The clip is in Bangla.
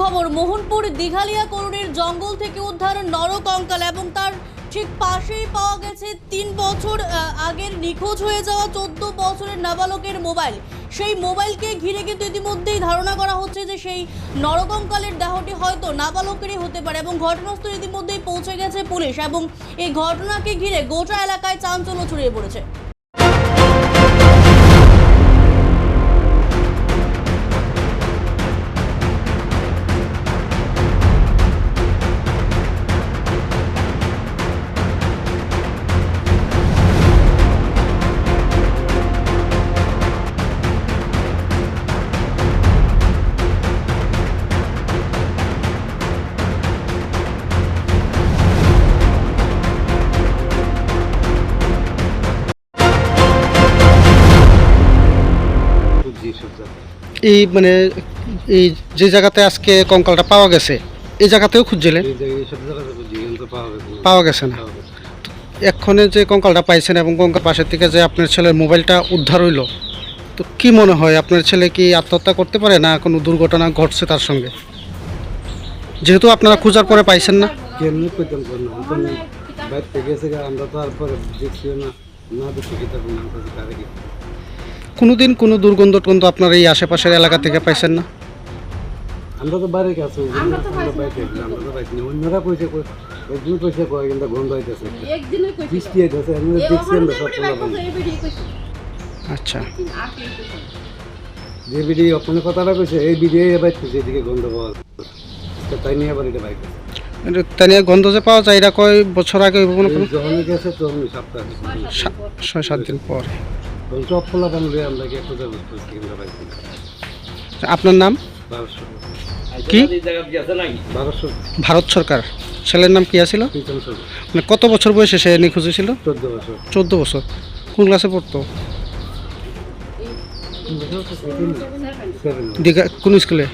খবর, মোহনপুর দিঘালিয়া করুণের জঙ্গল থেকে উদ্ধার নরকঙ্কাল এবং তার ঠিক পাশেই পাওয়া গেছে তিন বছর আগের নিখোঁজ হয়ে যাওয়া চোদ্দ বছরের নাবালকের মোবাইল। সেই মোবাইলকে ঘিরে কিন্তু ইতিমধ্যেই ধারণা করা হচ্ছে যে সেই নরকঙ্কালের দেহটি হয়তো নাবালকেরই হতে পারে এবং ঘটনাস্থলে ইতিমধ্যেই পৌঁছে গেছে পুলিশ এবং এই ঘটনাকে ঘিরে গোটা এলাকায় চাঞ্চল্য ছড়িয়ে পড়েছে। এই মানে এই যে জায়গাতে আজকে কঙ্কালটা পাওয়া গেছে এই জায়গাতেও খুঁজছিলেন? পাওয়া গেছে না। এক্ষণে যে কঙ্কালটা পাইছেন এবং কঙ্কাল পাশের থেকে যে আপনার ছেলের মোবাইলটা উদ্ধার হইল তো কি মনে হয় আপনার ছেলে কি আত্মহত্যা করতে পারে না কোনো দুর্ঘটনা ঘটছে তার সঙ্গে? যেহেতু আপনারা খোঁজার পরে পাইছেন না। কেমনি থেকে আমরা তো আর পরে না কোনোদিন কোনো দুর্গন্ধ টন্ধ আপনার এই আশেপাশের এলাকা থেকে পাইছেন না? আমরা তো বাইরে জন্য আমরা বাইরে গেছি, আমরা তো বাইরে অন্যরা কইছে কই একদিন কইছে কয় কিন্তু গন্ধ হইতেছে বৃষ্টি হইতেছে আমি দেখছি আমরা সব। আচ্ছা। যে বিডি ওখানে কথাটা কইছে এই বিডি বাইর কইছে এদিকে গন্ধ পাওয়া। তাই নিয়ে আবার এটা তাই নিয়ে গন্ধ যে পাওয়া যায় এটা কয় বছর আগে হইব করুন? যখন গেছে তখন সপ্তাহ ছয় সাত দিন পর। সব পোলাপান লয়ে আমরা গিয়ে খোঁজা করছি কিন্তু বাইক আপনার নাম? কি? ভারত সরকার। ছেলের নাম কি আছিল? মানে কত বছর বয়সে সে নিখোঁজ ছিল চোদ্দ বছর। চোদ্দ বছর। কোন ক্লাসে পড়তো? দীঘা কোন স্কুলে?